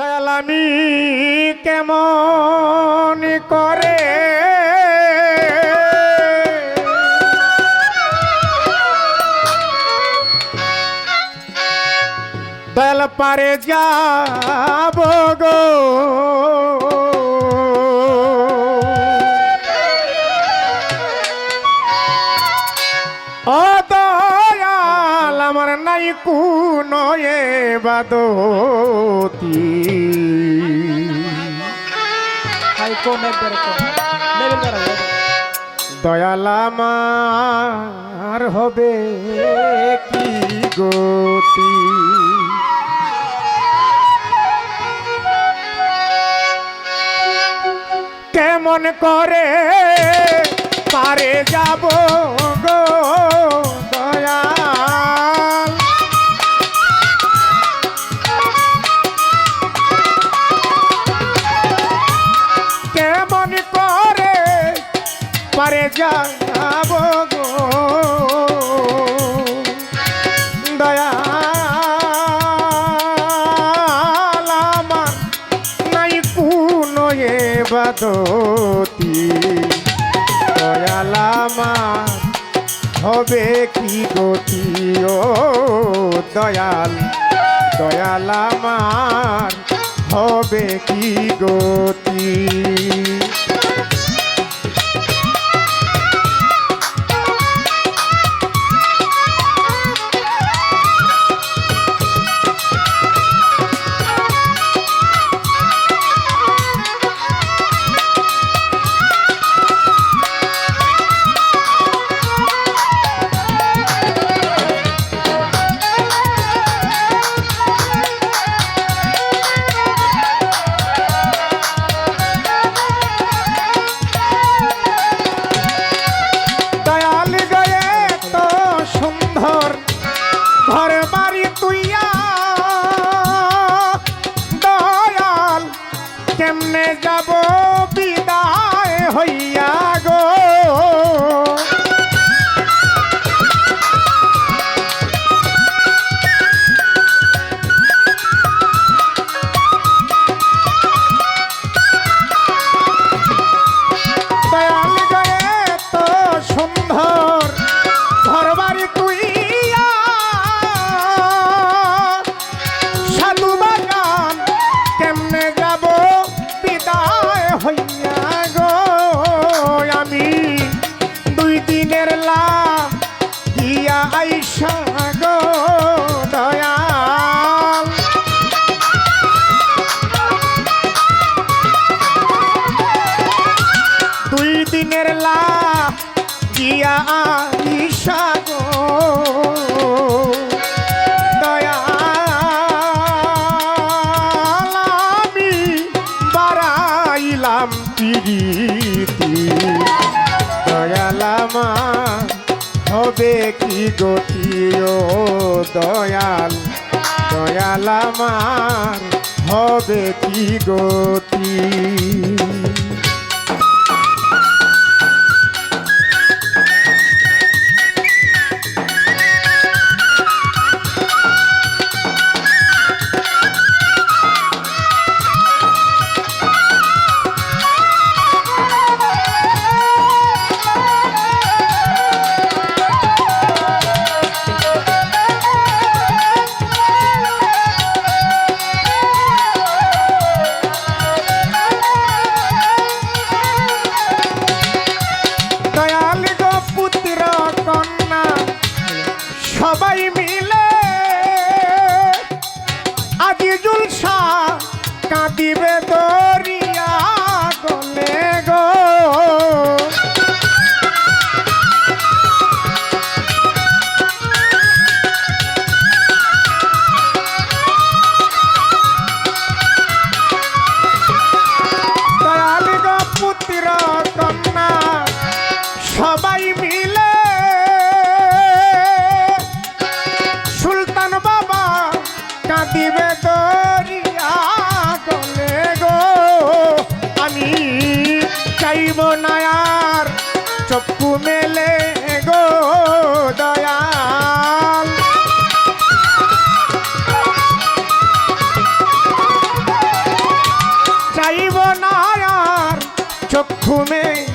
দয়াল আমি কেমন করে? দয়াল পারে যাব গো আমার নাই কোনো এ বাদতি। হাই কোন একবার কোন? লেভেল বাড়াবো দয়াল আমার হবে কি গতি? কেমন করে পারে যাব যাব গো। আমার নাই কোনো এ বাদতি। দয়াল হবে কি গতি ও দয়াল? দয়াল হবে কি গতি? দুই দিনের লা গিয়া আইসা গো। দয়াল আমি বাড়াইলাম পিরিতি। দয়াল আমার, হবে কি গতি ও দয়াল? দয়াল আমার, হবে কি গতি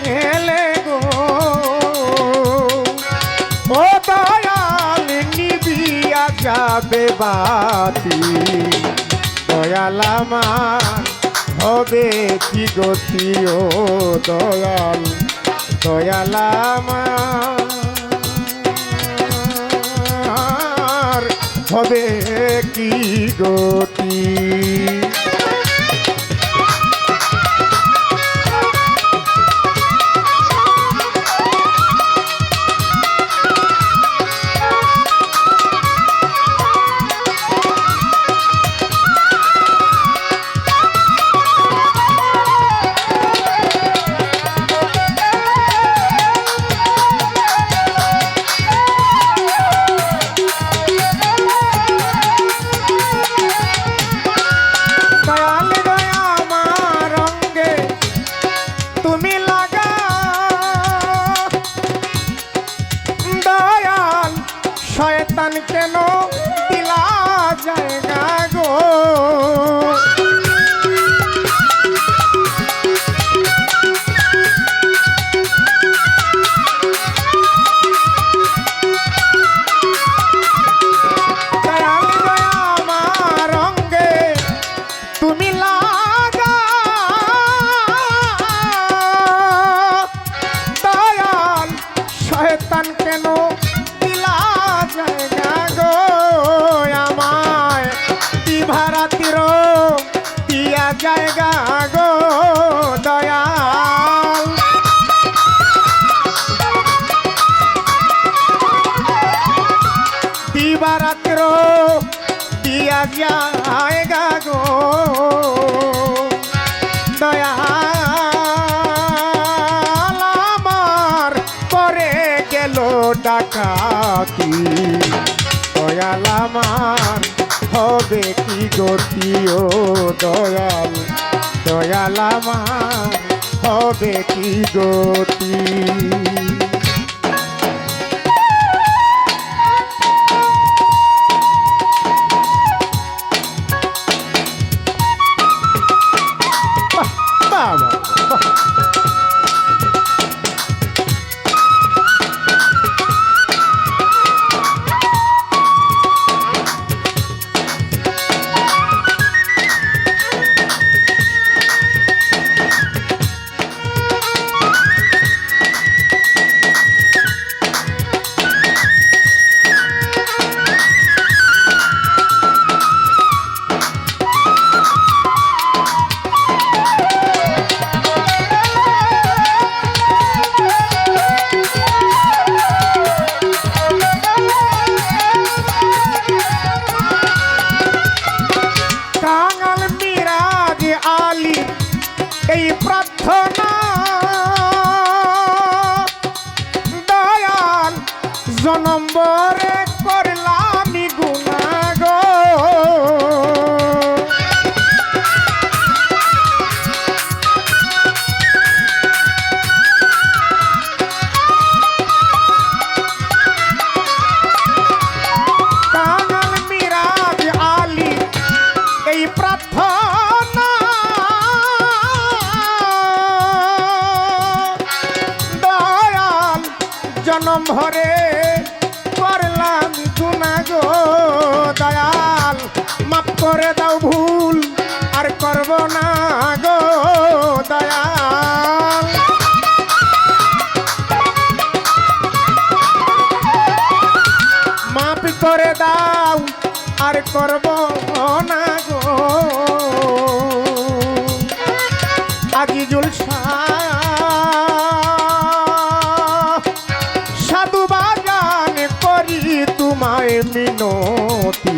মেলে গো। ও দয়াল নিবিয়া যাবে বাতি। দয়াল আমার হবে কি গতি ও দয়াল? দয়াল হবে কি গতি কেন গো দয়াল। দিবারাত্র দিয়া জায়গা গো দয়াল। আমার করে গেল ডাকাতি। দয়াল আমার, হবে কি গতি ও দয়াল? দয়াল আমার হবে কি গতি? জনম ভরে করলাম গো দয়াল। মাফ করে দাও ভুল, আর করব না গো দয়াল। মাফ করে দাও, আর করব না গো। আজিজুল শাহ মিনতি।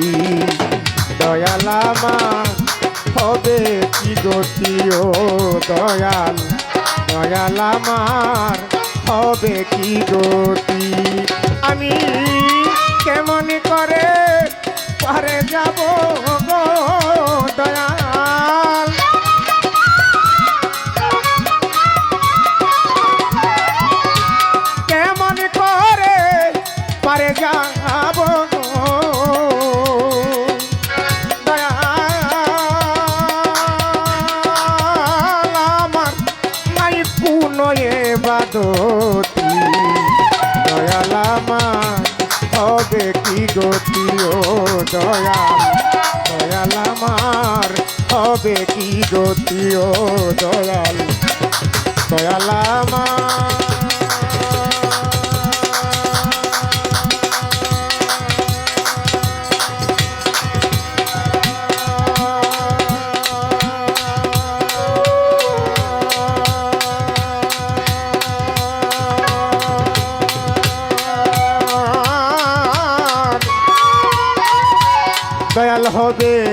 দয়ালামা, হবে কি গতি দয়াল দয়াল আমার হবে কি গতি? আমি কেমন করে পারে যাব দয়াল? কেমন করে পারে যাব কি গতি ও দয়াল দয়াল আমার হবে কি গতি ও দয়াল? দয়াল আমার। হবে।